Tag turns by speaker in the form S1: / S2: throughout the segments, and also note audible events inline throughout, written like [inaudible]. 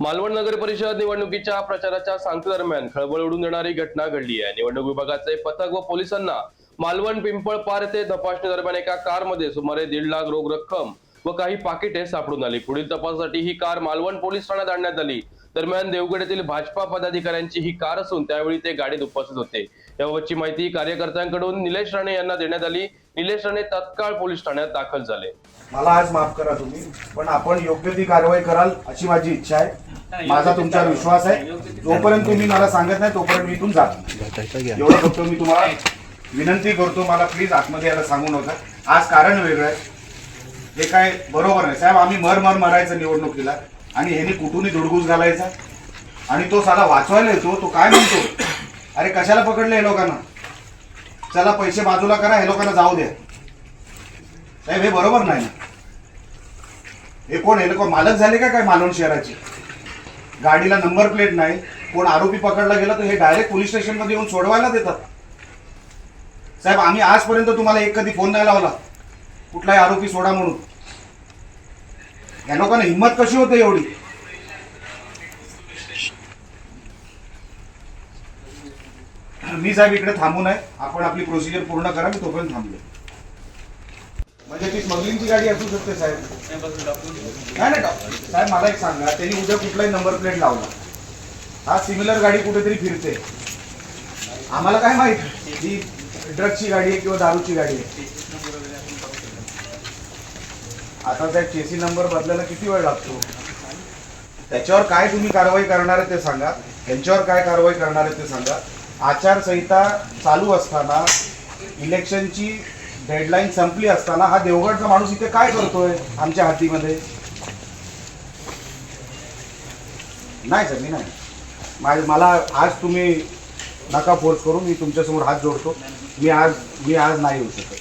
S1: मालवण नगर परिषद निवडणुकीच्या प्रचाराच्या सांगतेदरम्यान खळबळ उडून देणारी घटना घडली आहे. निवडणूक विभागाचे पथक व पोलिसांना मालवण पिंपळपार येथे तपासणी दरम्यान एका कारमध्ये सुमारे दीड लाख रोख रक्कम व काही पाकिटे सापडून आली. पुढील तपासासाठी ही कार मालवण पोलीस ठाण्यात आणण्यात आली. दरम्यान देवगड येथील भाजपा पदाधिकाऱ्यांची ही कार असून त्यावेळी ते गाडीत उपस्थित होते. याबाबतची माहिती कार्यकर्त्यांकडून निलेश राणे यांना देण्यात आली. निलेश राणे तत्काळ पोलीस ठाण्यात दाखल झाले.
S2: मला आज माफ करा तुम्ही पण आपण योग्य ती कारवाई कराल अशी माझी इच्छा आहे. माझा तुमच्यावर विश्वास आहे. जोपर्यंत तुम्ही मला सांगत नाही तोपर्यंत मी इथून जात एवढं फक्त मी तुम्हाला विनंती करतो. मला प्लीज आतमध्ये यायला सांगू नका. आज कारण वेगळं आहे. हे काय बरोबर नाही. साहेब आम्ही मर मर मरायचं निवडणुकीला. आणि ह्याने कुठूनही धुडगूस घालायचा? आणि तो साला वाचवायला येतो तो काय म्हणतो? अरे कशाला पकडले हे लोकांना? चला पैसे बाजूला करा हे लोकांना जाऊ द्या. साहेब हे बरोबर नाही हे कोण हे लोक मालक झाले का काय मालवण शहराचे? गाडीला नंबर प्लेट नाही कोण आरोपी पकडला गेला तर हे डायरेक्ट पोलीस स्टेशनमध्ये येऊन सोडवायला देतात. साहेब आम्ही आजपर्यंत तुम्हाला एक कधी फोन नाही लावला. कुठलाही आरोपी सोडा म्हणून. या लोकांना हिंमत कशी होते एवढी? मी साहेब इकडे थांबू नये आपण आपली प्रोसिजर पूर्ण करा मी तोपर्यंत थांबलो म्हणजे ती स्मगलिंगची गाडी असू शकते साहेब. नाही नाही डॉक्टर साहेब मला एक सांगा. त्यांनी उद्या कुठलाही नंबर प्लेट लावला. हा सिमिलर गाडी कुठेतरी फिरते. आम्हाला काय माहीत? ही ड्रगची गाडी आहे किंवा दारूची गाडी आहे. आता त्या चेसी नंबर बदलायला किती वेळ लागतो? त्याच्यावर काय तुम्ही कारवाई करणार आहे ते सांगा. यांच्यावर काय कारवाई करणार आहे ते सांगा. आचारसंहिता चालू असताना इलेक्शनची डेडलाईन संपली असताना हा देवगडचा माणूस इथे काय करतोय आमच्या हातीमध्ये? नाही सर मी नाही. माझ- मला आज तुम्ही नका फोर्स करून मी तुमच्यासमोर हात जोडतो. मी आज मी आज नाही येऊ शकत.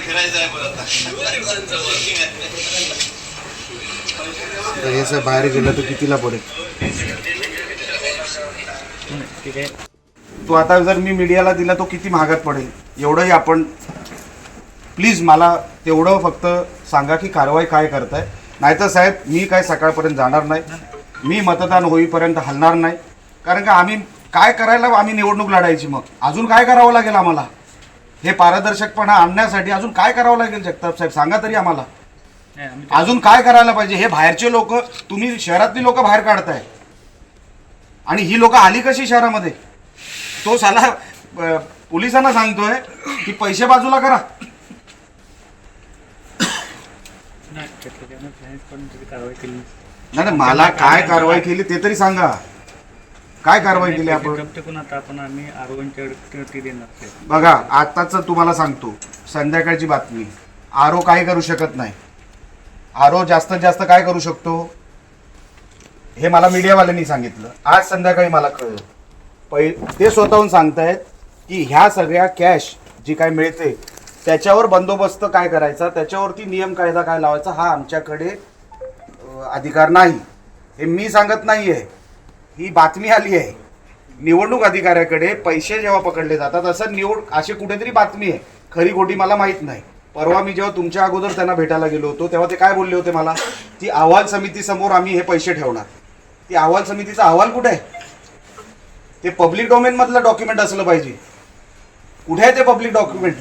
S2: करायचं आहे परत तर बाहेर गेलं तर कितीला पडेल? तो आता जर मी मीडियाला दिला तो किती महागात पडेल? एवढंही आपण प्लीज मला तेवढं फक्त सांगा की कारवाई काय करताय. नाहीतर साहेब मी काय सकाळपर्यंत जाणार नाही. मी मतदान होईपर्यंत हलणार नाही. कारण का आम्ही काय करायला आम्ही निवडणूक लढायची मग. अजून काय करावं लागेल आम्हाला? हे पारदर्शकपणा आणण्यासाठी अजून काय करावं लागेल जगताप साहेब? सांगा तरी आम्हाला. अजून काय करायला पाहिजे? हे बाहेरचे लोक तुम्ही शहरातली लोक बाहेर काढताय. आणि ही लोक आली कशी शहरामध्ये? तो साला पोलिसांना सांगतोय की पैसे बाजूला करा. नाही नाही, मला काय कारवाई केली ते तरी सांगा. काय कारवाई केली आपण?
S3: आता आम्ही.
S2: बघा आताच तुम्हाला सांगतो. संध्याकाळची बातमी. आरो काय करू शकत नाही. आरो जास्तीत जास्त काय करू शकतो? हे मला मीडियावाल्यांनी सांगितलं. आज संध्याकाळी मला कळलं. पै ते स्वतःहून सांगतायत की ह्या सगळ्या कॅश जी काय मिळते त्याच्यावर बंदोबस्त काय करायचा त्याच्यावरती नियम कायदा काय लावायचा हा आमच्याकडे अधिकार नाही. हे मी सांगत नाही आहे ही बातमी आली आहे. निवडणूक अधिकाऱ्याकडे पैसे जेव्हा पकडले जातात असं निवड अशी कुठेतरी बातमी आहे. खरी खोटी मला माहीत नाही. परवा मी जेव्हा तुमच्या अगोदर त्यांना भेटायला गेलो होतो तेव्हा ते काय बोलले होते मला? ती अहवाल समितीसमोर आम्ही हे पैसे ठेवणार. ती अहवाल समितीचा अहवाल कुठे आहे? ते पब्लिक डोमेन मधलं डॉक्युमेंट असलं पाहिजे. कुठे आहे ते पब्लिक डॉक्युमेंट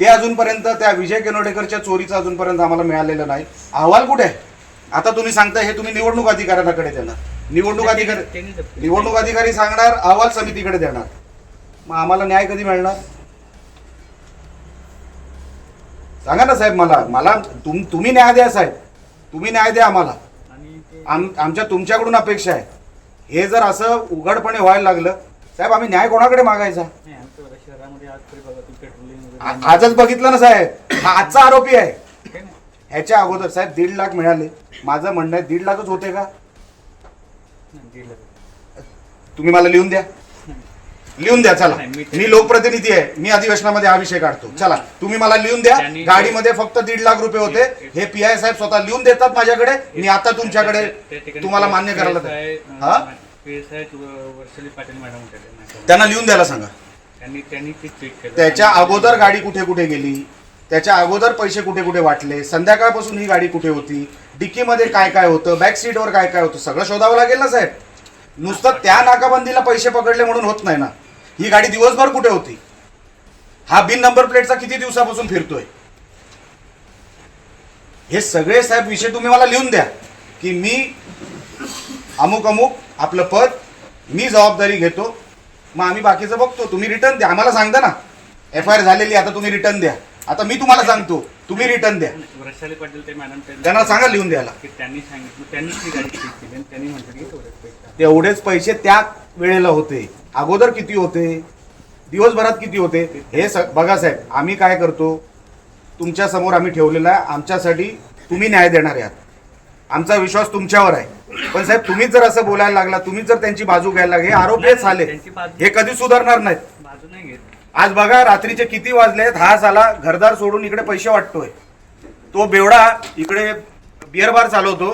S2: ते अजूनपर्यंत त्या विजय केनोडेकरच्या चोरीचं अजूनपर्यंत आम्हाला मिळालेलं नाही. अहवाल कुठे आहे? आता तुम्ही सांगताय हे तुम्ही निवडणूक अधिकाऱ्यांकडे देणार. निवडणूक अधिकारी निवडणूक अधिकारी सांगणार अहवाल समितीकडे देणार. मग आम्हाला न्याय कधी मिळणार? सांगा ना साहेब मला मला तुम तुम्ही न्याय द्या साहेब. तुम्ही न्याय द्या आम्हाला. आम आमच्या तुमच्याकडून अपेक्षा आहे. हे जर असं उघडपणे व्हायला लागलं साहेब आम्ही न्याय कोणाकडे मागायचा? आजच बघितलं ना साहेब. हा आजचा आरोपी आहे. ह्याच्या अगोदर साहेब दीड लाख मिळाले. माझं म्हणणं आहे दीड लाखच होते का? तुम्ही मला लिहून द्या. लिहून द्या चला.
S3: मी
S2: लोकप्रतिनिधी आहे. मी अधिवेशनामध्ये हा विषय काढतो. चला तुम्ही मला लिहून द्या. गाडीमध्ये फक्त दीड लाख रुपये होते. हे पी आय साहेब स्वतः लिहून देतात माझ्याकडे. मी आता तुमच्याकडे तुम्हाला मान्य करायला हा?
S3: त्यांना.
S2: लिहून द्यायला सांगा. त्याच्या अगोदर गाडी कुठे कुठे गेली? त्याच्या अगोदर पैसे कुठे कुठे वाटले? संध्याकाळपासून ही गाडी कुठे होती? डिक्कीमध्ये काय काय होतं? बॅक सीटवर काय काय होतं? सगळं शोधावं लागेल ना साहेब? नुसतं त्या नाकाबंदीला पैसे पकडले म्हणून होत नाही ना. ही गाडी दिवसभर कुठे होती? हा बिन नंबर प्लेटचा किती दिवसापासून फिरतोय? हे सगळे साहेब विषय तुम्ही मला लिहून द्या की मी अमुक अमुक आपलं पद मी जबाबदारी घेतो मग आम्ही बाकीचं बघतो. तुम्ही रिटर्न द्या. आम्हाला सांगता ना. एफ आय आर झालेली आता तुम्ही रिटर्न द्या. आता मी तुम्हाला सांगतो तुम्ही रिटर्न द्या.
S3: वृषाली पाटील ते मॅडम
S2: त्यांना सांगा लिहून द्यायला
S3: की त्यांनी सांगितलं त्यांनीच ती गाडी चेक केली आणि त्यांनी म्हटलं की तेवढेच पैसे
S2: तेवढेच पैसे त्या वेळेला होते. अगोदर किती होते? दिवसभरात किती होते? हे स बघा साहेब आम्ही काय करतो? तुमच्यासमोर आम्ही ठेवलेलं आहे. आमच्यासाठी तुम्ही न्याय देणार आहात. आमचा विश्वास तुमच्यावर आहे. पण साहेब तुम्हीच जर असं बोलायला लागला तुम्हीच जर त्यांची बाजू घ्यायला लागले हे आरोप हेच झाले. हे कधी सुधारणार नाहीत.
S3: बाजू नाही घेत.
S2: आज बघा रात्रीचे किती वाजलेत हा साला घरदार सोडून इकडे पैसे वाटतोय. तो बेवडा इकडे बिअर बार चालवतो.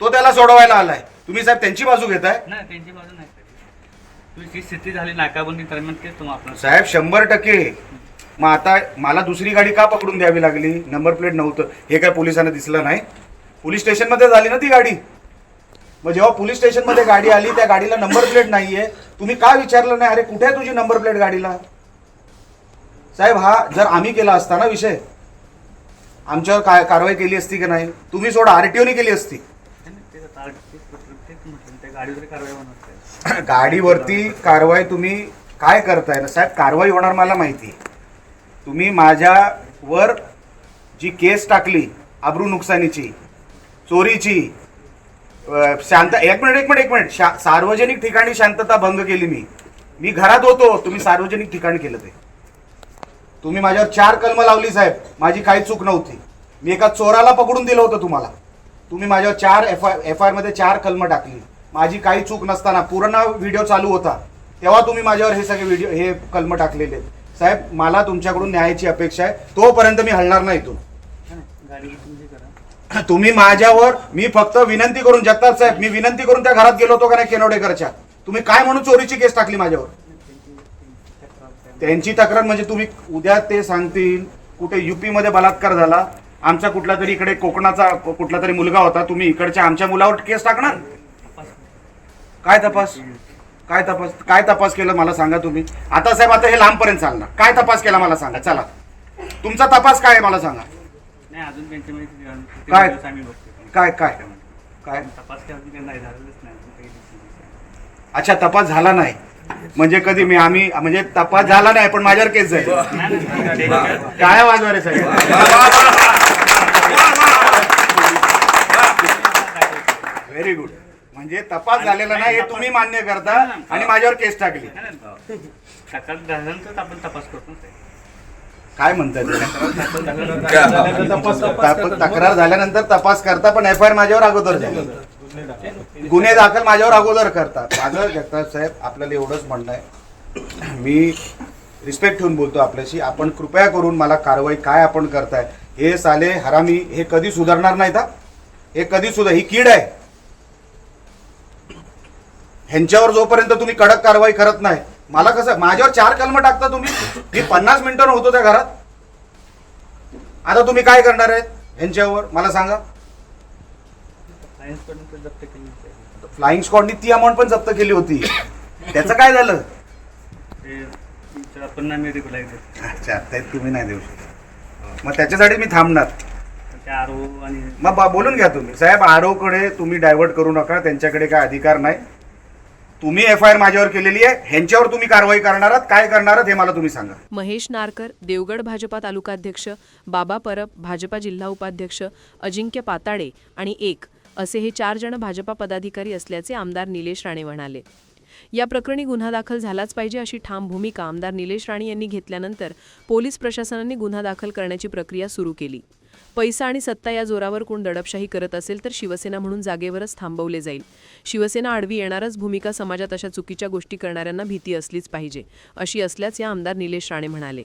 S2: तो त्याला सोडवायला आलाय. तुम्ही साहेब त्यांची बाजू घेताय?
S3: नाही त्यांची बाजू नाही. तुझी जी स्थिती झाली नाकाबंदी दरम्यान तेच तुम्हाला आपण
S2: साहेब शंभर टक्के. मग आता मला दुसरी गाडी का पकडून द्यावी लागली? नंबर प्लेट नव्हतं. हे काय पोलिसांना दिसलं नाही? पोलीस स्टेशनमध्ये झाली ना ती गाडी? मग जेव्हा पोलीस स्टेशनमध्ये गाडी आली त्या गाडीला नंबर प्लेट नाहीये. तुम्ही का विचारलं नाही? अरे कुठे आहे तुझी नंबर प्लेट गाडीला? साहेब हा जर आम्ही केला असता ना विषय आमच्यावर काय कारवाई केली असती की नाही? तुम्ही सोडा आरटीओने केली असती. [coughs] गाडीवरती कारवाई तुम्ही काय करताय ना? साहेब कारवाई होणार मला माहिती तुम्ही माझ्यावर जी केस टाकली आबरू नुकसानीची चोरीची शांत एक मिनिट एक मिनिट एक मिनिट. शा सार्वजनिक ठिकाणी शांतता भंग केली मी. मी घरात होतो तुम्ही सार्वजनिक ठिकाणी केलं ते. तुम्ही माझ्यावर चार कलम लावली साहेब. माझी काही चूक नव्हती. मी एका चोराला पकडून दिलं होतं तुम्हाला. तुम्ही माझ्यावर चार एफ आय एफ आयमध्ये चार कलम टाकली. माझी काही चूक नसताना पूर्ण व्हिडिओ चालू होता. तेव्हा तुम्ही माझ्यावर हे सगळे व्हिडिओ हे कलम टाकलेले. आहेत. साहेब मला तुमच्याकडून न्यायाची अपेक्षा आहे. तोपर्यंत मी हलणार नाही इथून.
S3: तुम्ही [clears throat]
S2: तुम्ही माझ्यावर मी फक्त विनंती करून जगताप साहेब मी विनंती करून त्या घरात गेलो होतो का नाही केनोडेकरच्या? तुम्ही काय म्हणून चोरीची केस टाकली माझ्यावर? त्यांची तक्रार म्हणजे तुम्ही उद्या ते सांगतील. कुठे युपी मध्ये बलात्कार झाला. आमचा कुठला तरी इकडे कोकणाचा कुठला तरी मुलगा होता. तुम्ही इकडच्या आमच्या मुलावर केस टाकणार? काय तपास? काय तपास? काय तपास केलं मला सांगा तुम्ही? आता साहेब आता हे लांबपर्यंत चालणार. काय तपास केला मला सांगा? चला. तुमचा तपास काय आहे मला सांगा?
S3: नाही अजून
S2: काय? काय काय? काय?
S3: तपास नाही.
S2: अच्छा तपास झाला नाही. म्हणजे कधी मी आम्ही म्हणजे तपास झाला नाही पण माझ्यावर केस जाईल काय वाजवा रे साहेब व्हेरी गुड म्हणजे तपास झालेला नाही हे तुम्ही मान्य करता आणि माझ्यावर केस टाकली.
S3: आपण तपास करतो
S2: काय म्हणताय
S3: तक्रार झाल्यानंतर तपास
S2: तक्रार झाल्यानंतर तपास करता पण एफ आय आर माझ्यावर अगोदर झाली. गुन्हे दाखल माझ्यावर अगोदर करतात. माझं जगताप साहेब आपल्याला एवढंच म्हणणं आहे. मी रिस्पेक्ट ठेवून बोलतो आपल्याशी. आपण कृपया करून मला कारवाई काय आपण करताय हे साले हरामी हे कधी सुधारणार नाही का हे कधी सुधार ही कीड आहे. ह्यांच्यावर जोपर्यंत तुम्ही कडक कारवाई करत नाही मला कसं माझ्यावर चार कलम टाकता तुम्ही? मी पन्नास मिनिटं होतो त्या घरात. आता तुम्ही काय करणार आहेत ह्यांच्यावर? मला सांगा
S3: सायन्सकडून ते जप्त केली होती.
S2: फ्लाइंग स्क्वॉडनी ती अमाऊंट पण जप्त केली होती. त्याचं काय झालं?
S3: आपण
S2: अच्छा ते तुम्ही नाही देऊ शकत. मग त्याच्यासाठी मी थांबणार.
S3: ते आरो आणि
S2: मग बोलून घ्या तुम्ही. साहेब आरोकडे तुम्ही डायव्हर्ट करू नका. त्यांच्याकडे काय अधिकार नाही. तुम्ही एफ आय आर माझ्यावर केलेली आहे. ह्यांच्यावर तुम्ही कारवाई करणार आहात. काय करणार आहात हे मला तुम्ही सांगा.
S4: महेश नारकर देवगड भाजपा तालुकाध्यक्ष बाबा परब भाजपा जिल्हा उपाध्यक्ष अजिंक्य पाताडे आणि एक असे हे चार जण भाजपा पदाधिकारी असल्याचे आमदार निलेश राणे म्हणाले. या प्रकरणी गुन्हा दाखल झालाच पाहिजे अशी ठाम भूमिका आमदार निलेश राणे यांनी घेतल्यानंतर पोलीस प्रशासनाने गुन्हा दाखल करण्याची प्रक्रिया सुरू केली. पैसा आणि सत्ता या जोरावर कोण दडपशाही करत असेल तर शिवसेना म्हणून जागेवरच थांबवले जाईल. शिवसेना आडवी येणारच भूमिका समाजात अशा चुकीच्या गोष्टी करणाऱ्यांना भीती असलीच पाहिजे अशी असल्याच या आमदार निलेश राणे म्हणाले.